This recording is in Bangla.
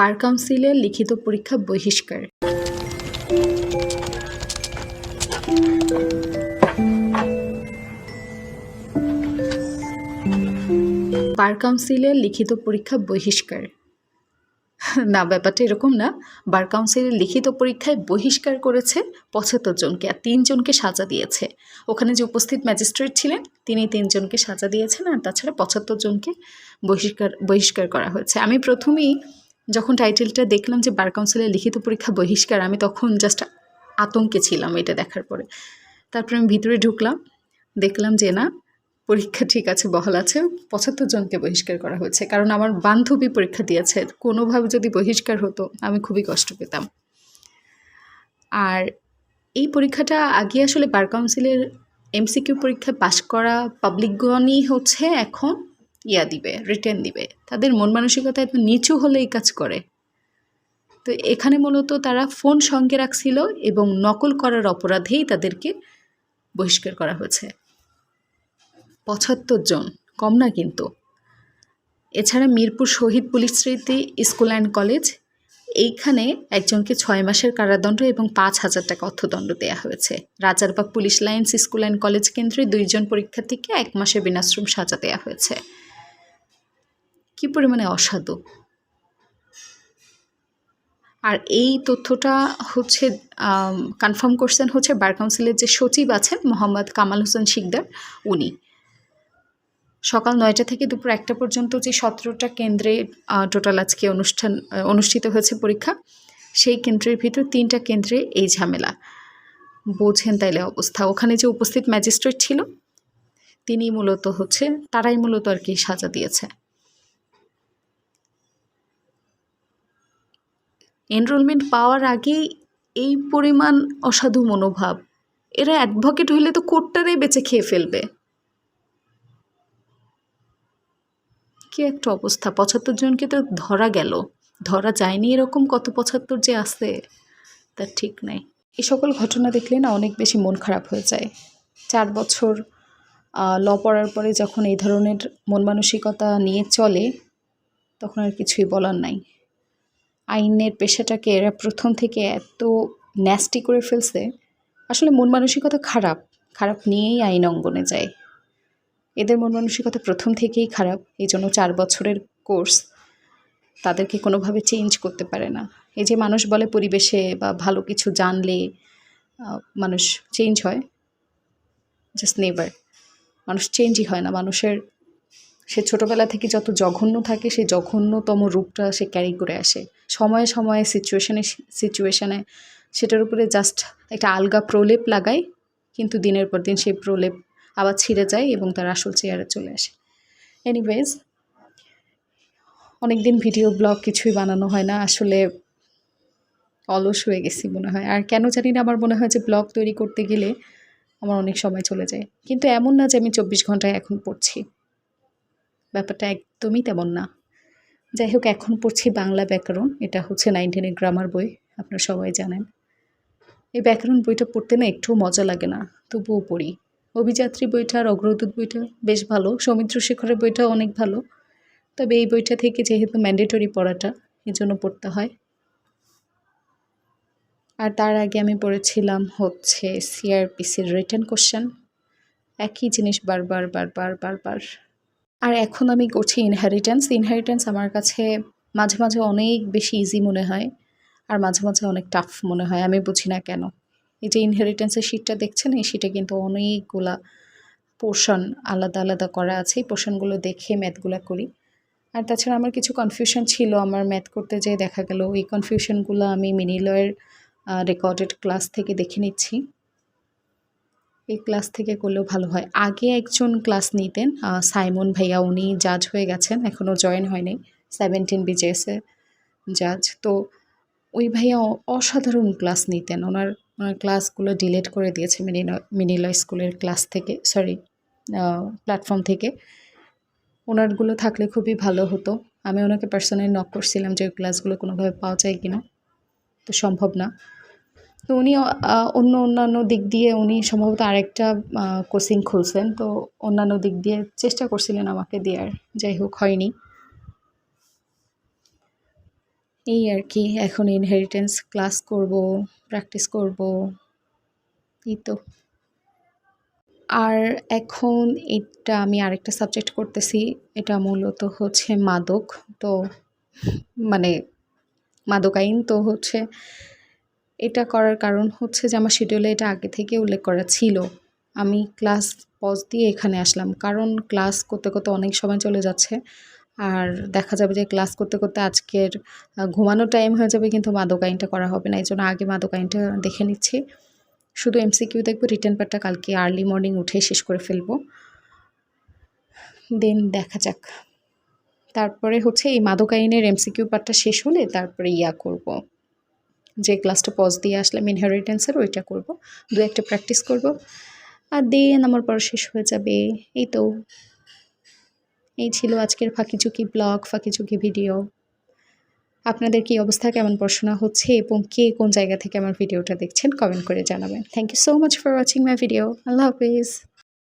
বার কাউন্সিলের লিখিত পরীক্ষা বহিষ্কার। বার কাউন্সিলের লিখিত পরীক্ষা বহিষ্কার। না, ব্যাপারটা এরকম না। বার কাউন্সিলের লিখিত পরীক্ষায় বহিষ্কার করেছে পঁচাত্তর জনকে আর তিনজনকে সাজা দিয়েছে। ওখানে যে উপস্থিত ম্যাজিস্ট্রেট ছিলেন, তিনি তিনজনকে সাজা দিয়েছেন আর তাছাড়া পঁচাত্তর জনকে বহিষ্কার বহিষ্কার করা হয়েছে। আমি প্রথমেই যখন টাইটেলটা দেখলাম যে বার কাউন্সিলের লিখিত পরীক্ষা বহিষ্কার, আমি তখন জাস্ট আতঙ্কে ছিলাম এটা দেখার পরে। তারপরে আমি ভিতরে ঢুকলাম, দেখলাম যে না, পরীক্ষা ঠিক আছে, বহাল আছে, পঁচাত্তর জনকে বহিষ্কার করা হয়েছে। কারণ আমার বান্ধবী পরীক্ষা দিয়েছে, কোনোভাবে যদি বহিষ্কার হতো, আমি খুবই কষ্ট পেতাম। আর এই পরীক্ষাটা আগে আসলে বার কাউন্সিলের এমসিকিউ পরীক্ষায় পাশ করা পাবলিকগণই হচ্ছে এখন। ইয়া দিবে রিটার্ন দিবে। তাদের মন মানসিকতা এত নিচু হলে এই কাজ করে। তো এখানে মূলত তারা ফোন সঙ্গে রাখছিল এবং নকল করার অপরাধেই তাদেরকে বহিষ্কার করা হয়েছে। পঁচাত্তর জন, কম না কিন্তু। এছাড়া Mirpur Shahid police Smriti school and college, এইখানে একজনকে ছয় মাসের কারাদণ্ড এবং পাঁচ হাজার টাকা অর্থদণ্ড দেওয়া হয়েছে। Rajarbagh police lines school and college কেন্দ্রে দুইজন পরীক্ষার্থীকে এক মাসের বিনাশ্রম সাজা দেওয়া হয়েছে। কি পরিমাণে অসাধু? আর এই তথ্যটা হচ্ছে কনফার্ম করছেন হচ্ছে বার কাউন্সিলের যে সচিব আছেন মোহাম্মদ কামাল হোসেন শিকদার, উনি। সকাল নয়টা থেকে দুপুর একটা পর্যন্ত যে সতেরোটা কেন্দ্রে টোটাল আজকে অনুষ্ঠান অনুষ্ঠিত হয়েছে পরীক্ষা, সেই কেন্দ্রের ভিতর তিনটা কেন্দ্রে এই ঝামেলা। বোঝেন তাইলে অবস্থা। ওখানে যে উপস্থিত ম্যাজিস্ট্রেট ছিল তিনি মূলত হচ্ছে, তারাই মূলত আর কি সাজা দিয়েছে। এনরোলমেন্ট পাওয়ার আগেই এই পরিমাণ অসাধু মনোভাব, এরা অ্যাডভোকেট হইলে তো কোর্টটারেই বেঁচে খেয়ে ফেলবে। কি একটা অবস্থা, পঁচাত্তর জনকে তো ধরা গেল, ধরা যায়নি এরকম কত পঁচাত্তর যে আছে তার ঠিক নাই। এই সকল ঘটনা দেখলে না অনেক বেশি মন খারাপ হয়ে যায়। চার বছর ল পড়ার পরে যখন এই ধরনের মন মানসিকতা নিয়ে চলে, তখন আর কিছুই বলার নাই। আইনের পেশাটাকে এরা প্রথম থেকে এত ন্যাস্টি করে ফেলছে, আসলে মন মানসিকতা খারাপ খারাপ নিয়েই আইন অঙ্গনে যায়। এদের মন মানসিকতা প্রথম থেকেই খারাপ, এই জন্য চার বছরের কোর্স তাদেরকে কোনোভাবে চেঞ্জ করতে পারে না। এই যে মানুষ বলে পরিবেশে বা ভালো কিছু জানলে মানুষ চেঞ্জ হয় জাস্ট নেভার মানুষ চেঞ্জই হয় না, মানুষের সে ছোটোবেলা থেকে যত জঘন্য থাকে, সেই জঘন্যতম রূপটা সে ক্যারি করে আসে। সময়ে সময়ে সিচুয়েশনে সিচুয়েশানে সেটার উপরে জাস্ট একটা আলগা প্রলেপ লাগায়, কিন্তু দিনের পর দিন সেই প্রলেপ আবার ছিঁড়ে যায় এবং তার আসল চেয়ারে চলে আসে। এনিওয়েজ অনেক দিন ভিডিও ব্লগ কিছুই বানানো হয় না, আসলে অলস হয়ে গেছি মনে হয়। আর কেন জানি না, আমার মনে হয় যে ব্লগ তৈরি করতে গেলে আমার অনেক সময় চলে যায়। কিন্তু এমন না যে আমি চব্বিশ ঘন্টায় এখন পড়ছি। ব্যাপারটা একদমই তেমন না। যাই হোক, এখন পড়ছি বাংলা ব্যাকরণ। এটা হচ্ছে নাইনটিনের গ্রামার বই, আপনারা সবাই জানেন। এই ব্যাকরণ বইটা পড়তে না একটুও মজা লাগে না, তবুও পড়ি। অভিযাত্রী বইটা আর অগ্রদূত বইটা বেশ ভালো, সৌমিত্র শেখরের বইটা অনেক ভালো। তবে এই বইটা থেকে যেহেতু ম্যান্ডেটরি পড়াটা এই জন্য পড়তে হয়। আর তার আগে আমি পড়েছিলাম হচ্ছে সিআরপিসির রিটার্ন কোশ্চেন একই জিনিস বারবার বারবার বারবার আর এখন আমি করছি ইনহেরিটেন্স ইনহেরিটেন্স আমার কাছে মাঝে মাঝে অনেক বেশি ইজি মনে হয় আর মাঝে মাঝে অনেক টাফ মনে হয়, আমি বুঝি না কেন। এই যে ইনহেরিটেন্সের শিটটা দেখছেন, এই শিটে কিন্তু অনেকগুলা পোর্শন আলাদা আলাদা করা আছে। এই পোর্শনগুলো দেখে ম্যাথগুলো করি। আর তাছাড়া আমার কিছু কনফিউশন ছিল, আমার ম্যাথ করতে যেয়ে দেখা গেল এই কনফিউশনগুলো আমি মিনিলয়ের রেকর্ডেড ক্লাস থেকে দেখে নিচ্ছি। এই ক্লাস থেকে করলেও ভালো হয়। আগে একজন ক্লাস নিতেন সাইমন ভাইয়া, উনি জাজ হয়ে গেছেন এখনও জয়েন হয়নি সেভেন্টিন বিজেএসে জাজ তো ওই ভাইয়া অসাধারণ ক্লাস নিতেন। ওনার ওনার ক্লাসগুলো ডিলিট করে দিয়েছে মিনিলয় মিনিলয় স্কুলের ক্লাস থেকে সরি প্ল্যাটফর্ম থেকে। ওনারগুলো থাকলে খুবই ভালো হতো। আমি ওনাকে পার্সোনালি নক করছিলাম যে ওই ক্লাসগুলো কোনোভাবে পাওয়া যায় কিনা। তো সম্ভব না। তো উনি অন্য অন্যান্য দিক দিয়ে উনি সম্ভবত আরেকটা কোচিং খুলছেন। তো অন্যান্য দিক দিয়ে চেষ্টা করছিলেন আমাকে দেওয়ার যাই হোক হয়নি। এই আর কি, এখন ইনহেরিটেন্স ক্লাস করব প্র্যাকটিস করব, এই তো। আর এখন এটা আমি আরেকটা সাবজেক্ট করতেছি, এটা মূলত হচ্ছে মাদক। তো মানে মাদক আইন তো হচ্ছে এটা করার কারণ হচ্ছে যে আমার শিডিউলে এটা আগে থেকে উল্লেখ করা ছিল। আমি ক্লাস পজ দিয়ে এখানে আসলাম। কারণ ক্লাস করতে করতে অনেক সময় চলে যাচ্ছে। আর দেখা যাবে যে ক্লাস করতে করতে আজকের ঘুমানোর টাইম হয়ে যাবে কিন্তু মাদক আইনটা করা হবে না। এই জন্য আগে মাদক আইনটা দেখে নিচ্ছি। শুধু এমসিকিউ দেখব রিটার্ন পার্টটা কালকে আর্লি মর্নিং উঠে শেষ করে ফেলব। দেন দেখা যাক। তারপরে হচ্ছে এই মাদক আইনের এমসিকিউ পার্টটা শেষ হলে তারপরে ইয়া করব। যে ক্লাসটা পজ দিয়ে আসলাম ইনহেরিটেন্সের ওইটা করব। দু একটা প্র্যাকটিস করব। আর দেন আমার পর শেষ হয়ে যাবে। এই তো। এই ছিল আজকের ফাঁকিচুকি ব্লগ ফাঁকিচুকি ভিডিও আপনাদের কি অবস্থা? কেমন পড়াশোনা হচ্ছে? এবং কে কোন জায়গা থেকে আমার ভিডিওটা দেখছেন? কমেন্ট করে জানাবেন। Thank you so much for watching my video Allah Hafiz.